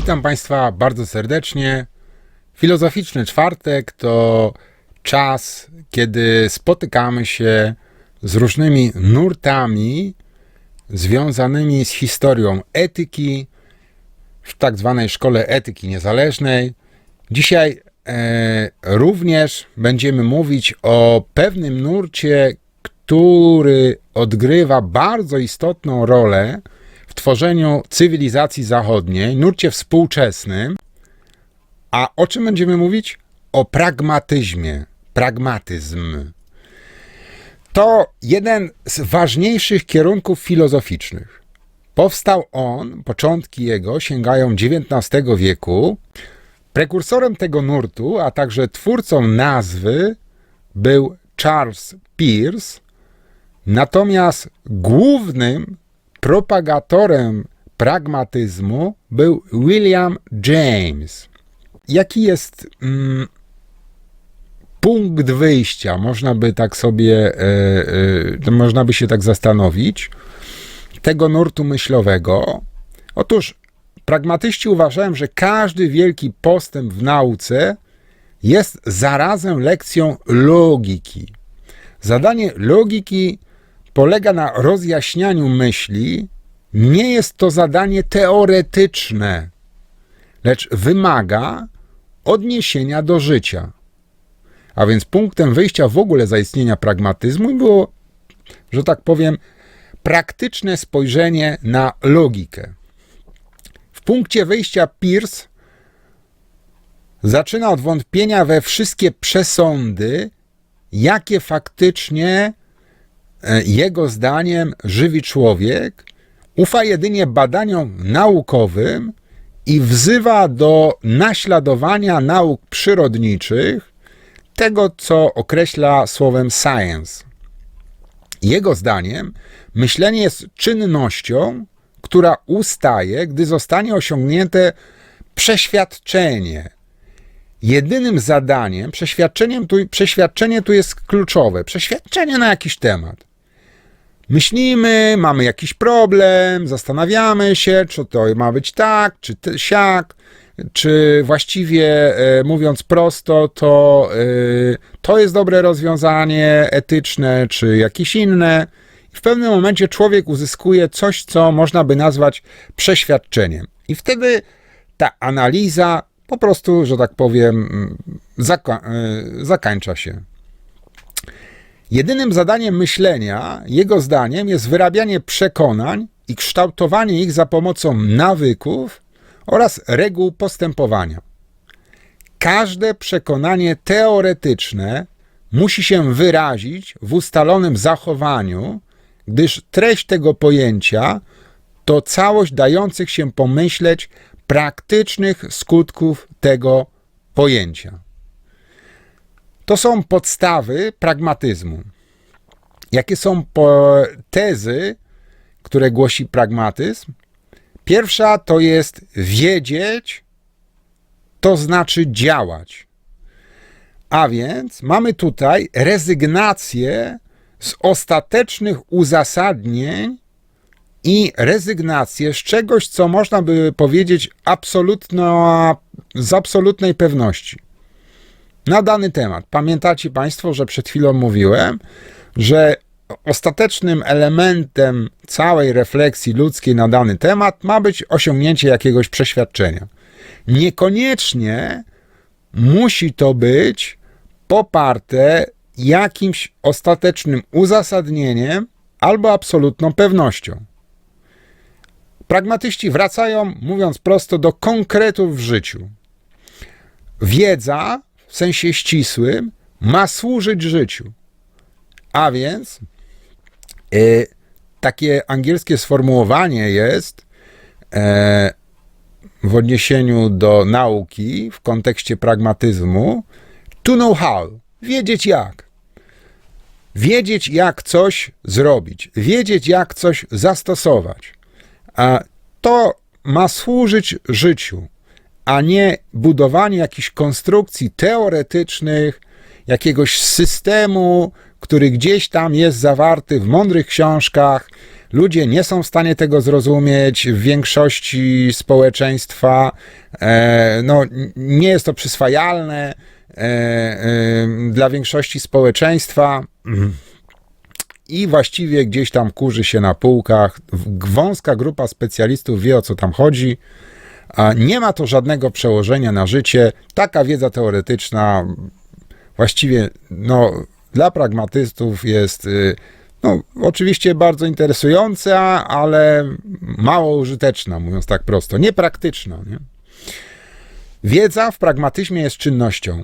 Witam Państwa bardzo serdecznie. Filozoficzny czwartek to czas, kiedy spotykamy się z różnymi nurtami związanymi z historią etyki w tak zwanej szkole etyki niezależnej. Dzisiaj e, również będziemy mówić o pewnym nurcie, który odgrywa bardzo istotną rolę tworzeniu cywilizacji zachodniej, nurcie współczesnym. A o czym będziemy mówić? O pragmatyzmie. Pragmatyzm. To jeden z ważniejszych kierunków filozoficznych. Powstał on, początki jego sięgają XIX wieku. Prekursorem tego nurtu, a także twórcą nazwy był Charles Peirce, natomiast głównym propagatorem pragmatyzmu był William James. Jaki jest mm, punkt wyjścia? Można by tak sobie, e, e, można by się tak zastanowić, tego nurtu myślowego. Otóż pragmatyści uważają, że każdy wielki postęp w nauce jest zarazem lekcją logiki. Zadanie logiki polega na rozjaśnianiu myśli, nie jest to zadanie teoretyczne, lecz wymaga odniesienia do życia. A więc punktem wyjścia w ogóle zaistnienia pragmatyzmu było, że tak powiem, praktyczne spojrzenie na logikę. W punkcie wyjścia Peirce zaczyna od wątpienia we wszystkie przesądy, jakie faktycznie jego zdaniem żywi człowiek, ufa jedynie badaniom naukowym i wzywa do naśladowania nauk przyrodniczych, tego co określa słowem science. Jego zdaniem myślenie jest czynnością, która ustaje, gdy zostanie osiągnięte przeświadczenie. Jedynym zadaniem, przeświadczeniem tu, przeświadczenie tu jest kluczowe. Przeświadczenie na jakiś temat. Myślimy, mamy jakiś problem, zastanawiamy się, czy to ma być tak, czy ty- siak, czy właściwie e, mówiąc prosto, to, e, to jest dobre rozwiązanie etyczne, czy jakieś inne. W pewnym momencie człowiek uzyskuje coś, co można by nazwać przeświadczeniem. I wtedy ta analiza po prostu, że tak powiem, mm, zaka- e, zakańcza się. Jedynym zadaniem myślenia, jego zdaniem, jest wyrabianie przekonań i kształtowanie ich za pomocą nawyków oraz reguł postępowania. Każde przekonanie teoretyczne musi się wyrazić w ustalonym zachowaniu, gdyż treść tego pojęcia to całość dających się pomyśleć praktycznych skutków tego pojęcia. To są podstawy pragmatyzmu. Jakie są tezy, które głosi pragmatyzm? Pierwsza to jest wiedzieć, to znaczy działać. A więc mamy tutaj rezygnację z ostatecznych uzasadnień i rezygnację z czegoś, co można by powiedzieć absolutno, z absolutnej pewności na dany temat. Pamiętacie Państwo, że przed chwilą mówiłem, że ostatecznym elementem całej refleksji ludzkiej na dany temat ma być osiągnięcie jakiegoś przeświadczenia. Niekoniecznie musi to być poparte jakimś ostatecznym uzasadnieniem albo absolutną pewnością. Pragmatyści wracają, mówiąc prosto, do konkretów w życiu. Wiedza w sensie ścisłym ma służyć życiu. A więc y, takie angielskie sformułowanie jest e, w odniesieniu do nauki w kontekście pragmatyzmu to know how, wiedzieć jak. Wiedzieć jak coś zrobić, wiedzieć jak coś zastosować. A to ma służyć życiu, a nie budowanie jakichś konstrukcji teoretycznych jakiegoś systemu, który gdzieś tam jest zawarty w mądrych książkach. Ludzie nie są w stanie tego zrozumieć w większości społeczeństwa. E, no, nie jest to przyswajalne e, e, dla większości społeczeństwa. I właściwie gdzieś tam kurzy się na półkach. Wąska grupa specjalistów wie o co tam chodzi. A nie ma to żadnego przełożenia na życie. Taka wiedza teoretyczna właściwie no, dla pragmatystów jest y, no, oczywiście bardzo interesująca, ale mało użyteczna, mówiąc tak prosto, niepraktyczna. Nie? Wiedza w pragmatyzmie jest czynnością.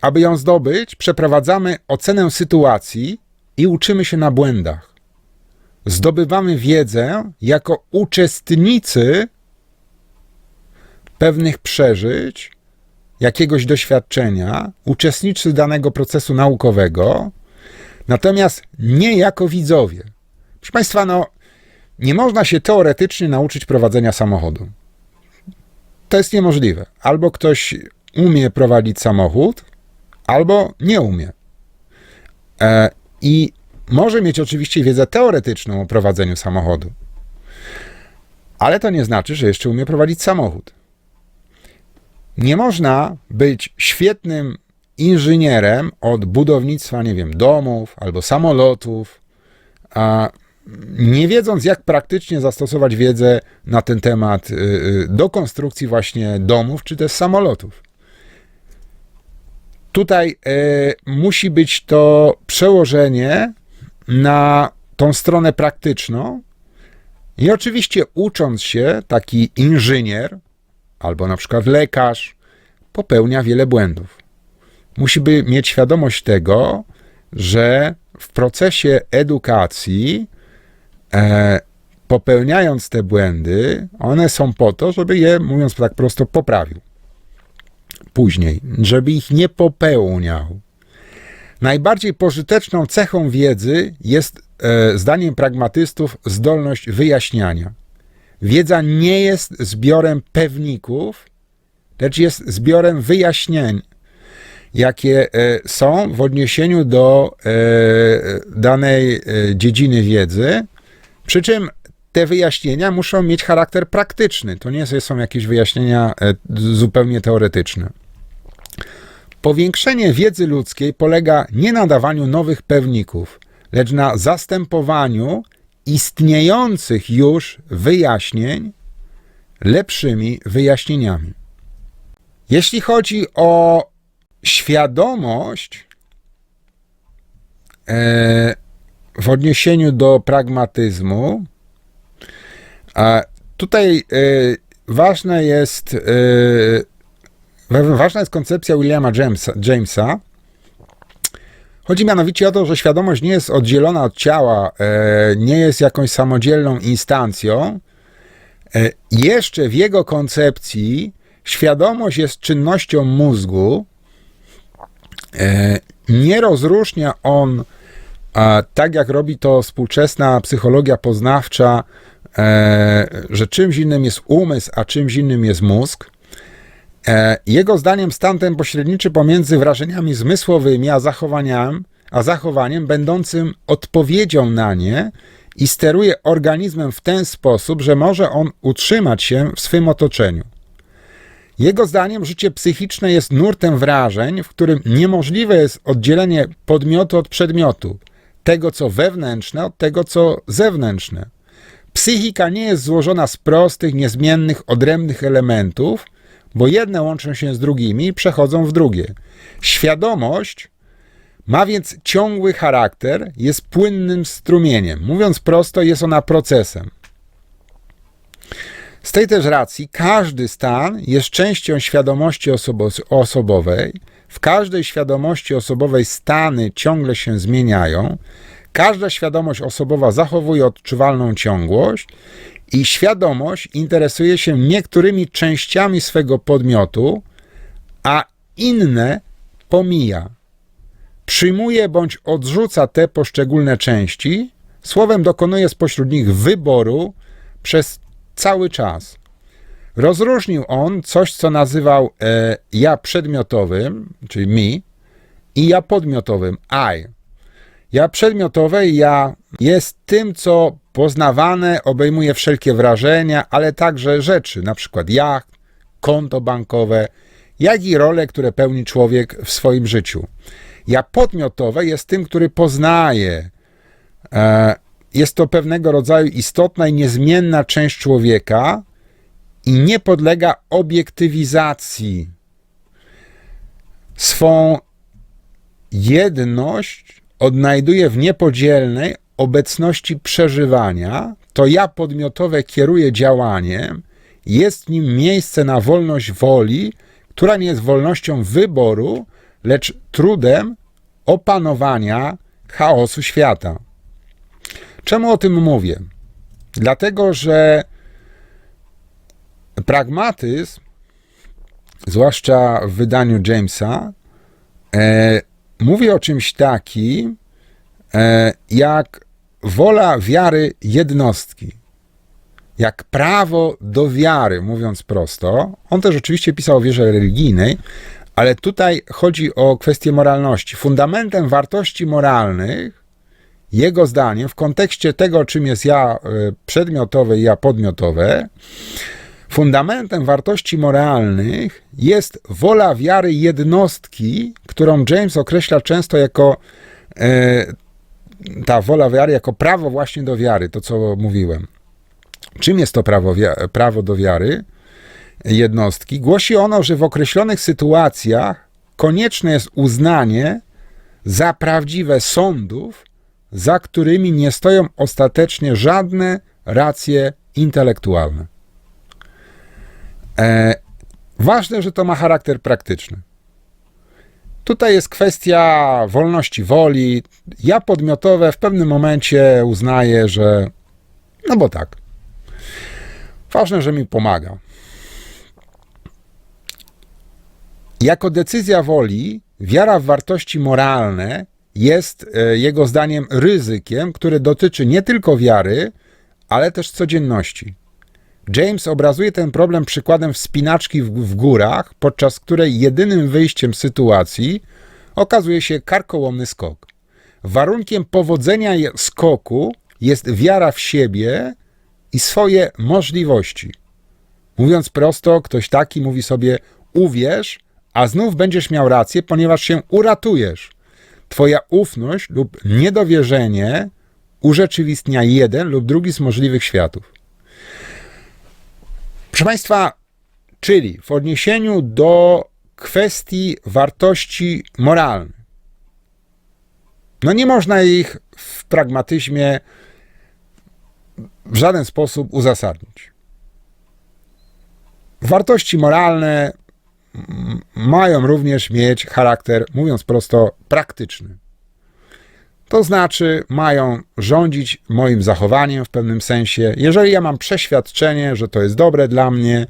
Aby ją zdobyć, przeprowadzamy ocenę sytuacji i uczymy się na błędach. Zdobywamy wiedzę jako uczestnicy pewnych przeżyć, jakiegoś doświadczenia, uczestnicy danego procesu naukowego, natomiast nie jako widzowie. Proszę Państwa, no, nie można się teoretycznie nauczyć prowadzenia samochodu. To jest niemożliwe. Albo ktoś umie prowadzić samochód, albo nie umie. E, I może mieć oczywiście wiedzę teoretyczną o prowadzeniu samochodu, ale to nie znaczy, że jeszcze umie prowadzić samochód. Nie można być świetnym inżynierem od budownictwa, nie wiem, domów albo samolotów, a nie wiedząc, jak praktycznie zastosować wiedzę na ten temat y, y, do konstrukcji właśnie domów czy też samolotów. Tutaj y, musi być to przełożenie na tą stronę praktyczną. I oczywiście ucząc się, taki inżynier albo na przykład lekarz popełnia wiele błędów. Musi by mieć świadomość tego, że w procesie edukacji, e, popełniając te błędy, one są po to, żeby je, mówiąc tak prosto, poprawił. Później, żeby ich nie popełniał. Najbardziej pożyteczną cechą wiedzy jest, e, zdaniem pragmatystów, zdolność wyjaśniania. Wiedza nie jest zbiorem pewników, lecz jest zbiorem wyjaśnień, jakie e, są w odniesieniu do e, danej e, dziedziny wiedzy. Przy czym te wyjaśnienia muszą mieć charakter praktyczny. To nie są jakieś wyjaśnienia zupełnie teoretyczne. Powiększenie wiedzy ludzkiej polega nie na dawaniu nowych pewników, lecz na zastępowaniu istniejących już wyjaśnień lepszymi wyjaśnieniami. Jeśli chodzi o świadomość e, w odniesieniu do pragmatyzmu, tutaj e, ważne jest, e, wa- ważna jest koncepcja Williama Jamesa, Jamesa. Chodzi mianowicie o to, że świadomość nie jest oddzielona od ciała, e, nie jest jakąś samodzielną instancją. E, jeszcze w jego koncepcji świadomość jest czynnością mózgu. E, nie rozróżnia on, tak jak robi to współczesna psychologia poznawcza, że czymś innym jest umysł, a czymś innym jest mózg. E, Jego zdaniem stan ten pośredniczy pomiędzy wrażeniami zmysłowymi a zachowaniem, a zachowaniem będącym odpowiedzią na nie i steruje organizmem w ten sposób, że może on utrzymać się w swym otoczeniu. Jego zdaniem życie psychiczne jest nurtem wrażeń, w którym niemożliwe jest oddzielenie podmiotu od przedmiotu, tego co wewnętrzne od tego co zewnętrzne. Psychika nie jest złożona z prostych, niezmiennych, odrębnych elementów, bo jedne łączą się z drugimi i przechodzą w drugie. Świadomość ma więc ciągły charakter, jest płynnym strumieniem. Mówiąc prosto, jest ona procesem. Z tej też racji każdy stan jest częścią świadomości osobo- osobowej. W każdej świadomości osobowej stany ciągle się zmieniają. Każda świadomość osobowa zachowuje odczuwalną ciągłość i świadomość interesuje się niektórymi częściami swego podmiotu, a inne pomija. Przyjmuje bądź odrzuca te poszczególne części, słowem dokonuje spośród nich wyboru przez cały czas. Rozróżnił on coś, co nazywał e, ja przedmiotowym, czyli mi, i ja podmiotowym, I. Ja przedmiotowe, ja jest tym, co poznawane, obejmuje wszelkie wrażenia, ale także rzeczy, na przykład jacht, konto bankowe, jak i role, które pełni człowiek w swoim życiu. Ja podmiotowe jest tym, który poznaje. E, jest to pewnego rodzaju istotna i niezmienna część człowieka i nie podlega obiektywizacji. Swą jedność odnajduje w niepodzielnej obecności przeżywania, to ja podmiotowe kieruje działaniem, jest nim miejsce na wolność woli, która nie jest wolnością wyboru, lecz trudem opanowania chaosu świata. Czemu o tym mówię? Dlatego, że pragmatyzm, zwłaszcza w wydaniu Jamesa, e, mówi o czymś takim, e, jak wola wiary jednostki, jak prawo do wiary, mówiąc prosto. On też oczywiście pisał o wierze religijnej, ale tutaj chodzi o kwestię moralności. Fundamentem wartości moralnych, jego zdaniem, w kontekście tego, czym jest ja e, przedmiotowe i ja podmiotowe, fundamentem wartości moralnych jest wola wiary jednostki, którą James określa często jako e, ta wola wiary, jako prawo właśnie do wiary, to co mówiłem. Czym jest to prawo, prawo do wiary? jednostki, głosi ono, że w określonych sytuacjach konieczne jest uznanie za prawdziwe sądów, za którymi nie stoją ostatecznie żadne racje intelektualne. E, ważne, że to ma charakter praktyczny. Tutaj jest kwestia wolności woli. Ja podmiotowe w pewnym momencie uznaję, że no bo tak. Ważne, że mi pomaga. Jako decyzja woli, wiara w wartości moralne jest e, jego zdaniem ryzykiem, które dotyczy nie tylko wiary, ale też codzienności. James obrazuje ten problem przykładem wspinaczki w, w górach, podczas której jedynym wyjściem z sytuacji okazuje się karkołomny skok. Warunkiem powodzenia skoku jest wiara w siebie i swoje możliwości. Mówiąc prosto, ktoś taki mówi sobie: Uwierz, a znów będziesz miał rację, ponieważ się uratujesz. Twoja ufność lub niedowierzenie urzeczywistnia jeden lub drugi z możliwych światów. Proszę Państwa, czyli w odniesieniu do kwestii wartości moralnych, no nie można ich w pragmatyzmie w żaden sposób uzasadnić. Wartości moralne mają również mieć charakter, mówiąc prosto, praktyczny. To znaczy, mają rządzić moim zachowaniem w pewnym sensie. Jeżeli ja mam przeświadczenie, że to jest dobre dla mnie,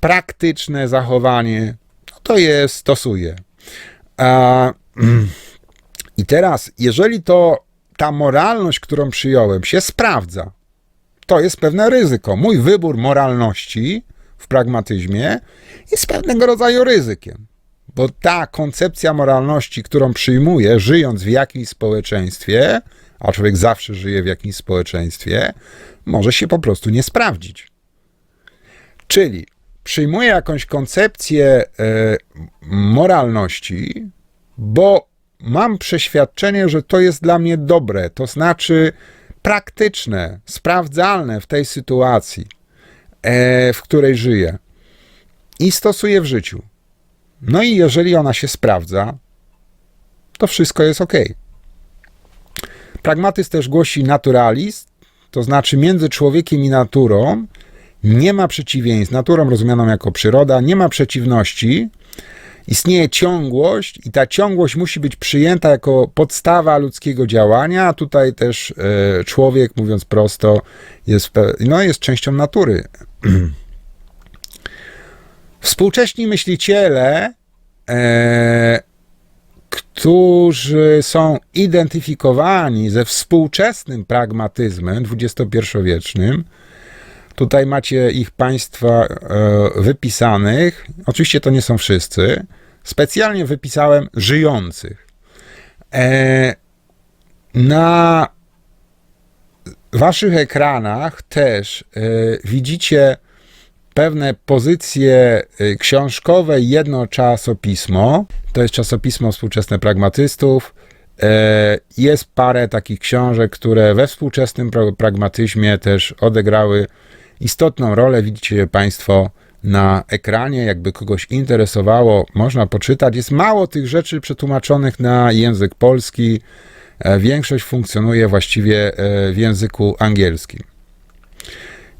praktyczne zachowanie, to je stosuję. I teraz, jeżeli to ta moralność, którą przyjąłem, się sprawdza, to jest pewne ryzyko. Mój wybór moralności w pragmatyzmie jest pewnego rodzaju ryzykiem. Bo ta koncepcja moralności, którą przyjmuję, żyjąc w jakimś społeczeństwie, a człowiek zawsze żyje w jakimś społeczeństwie, może się po prostu nie sprawdzić. Czyli przyjmuję jakąś koncepcję e, moralności, bo mam przeświadczenie, że to jest dla mnie dobre, to znaczy praktyczne, sprawdzalne w tej sytuacji. E, w której żyje i stosuje w życiu. No i jeżeli ona się sprawdza, to wszystko jest ok. Pragmatyzm też głosi naturalizm, to znaczy między człowiekiem i naturą nie ma przeciwieństw. Naturą rozumianą jako przyroda, nie ma przeciwności. Istnieje ciągłość i ta ciągłość musi być przyjęta jako podstawa ludzkiego działania, tutaj też e, człowiek, mówiąc prosto, jest, no, jest częścią natury. Współcześni myśliciele, e, którzy są identyfikowani ze współczesnym pragmatyzmem XXI-wiecznym, tutaj macie ich państwa e, wypisanych. Oczywiście to nie są wszyscy. Specjalnie wypisałem żyjących. E, na waszych ekranach też e, widzicie pewne pozycje e, książkowe jedno czasopismo. To jest czasopismo współczesne pragmatystów. E, Jest parę takich książek, które we współczesnym pra- pragmatyzmie też odegrały istotną rolę. Widzicie je Państwo na ekranie. Jakby kogoś interesowało, można poczytać. Jest mało tych rzeczy przetłumaczonych na język polski. E, Większość funkcjonuje właściwie e, w języku angielskim.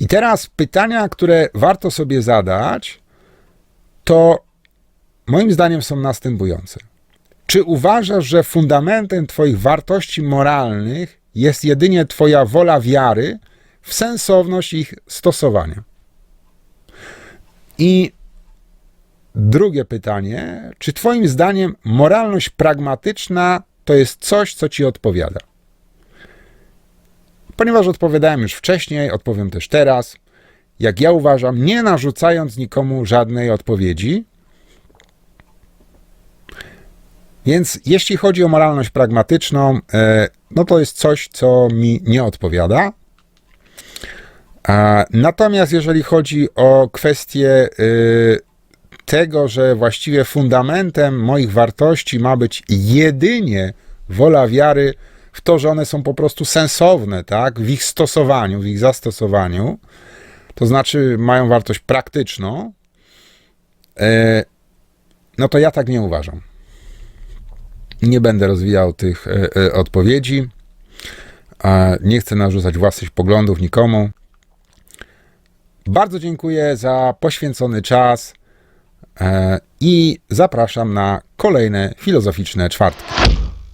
I teraz pytania, które warto sobie zadać, to moim zdaniem są następujące. Czy uważasz, że fundamentem Twoich wartości moralnych jest jedynie Twoja wola wiary w sensowność ich stosowania? I drugie pytanie, czy Twoim zdaniem moralność pragmatyczna to jest coś, co Ci odpowiada? Ponieważ odpowiadałem już wcześniej, odpowiem też teraz. Jak ja uważam, nie narzucając nikomu żadnej odpowiedzi, Więc jeśli chodzi o moralność pragmatyczną, e, no to jest coś, co mi nie odpowiada. Natomiast jeżeli chodzi o kwestię y, tego, że właściwie fundamentem moich wartości ma być jedynie wola wiary w to, że one są po prostu sensowne, tak, w ich stosowaniu, w ich zastosowaniu, to znaczy mają wartość praktyczną, e, no to ja tak nie uważam. Nie będę rozwijał tych e, e, odpowiedzi. Nie chcę narzucać własnych poglądów nikomu. Bardzo dziękuję za poświęcony czas i zapraszam na kolejne filozoficzne czwartki.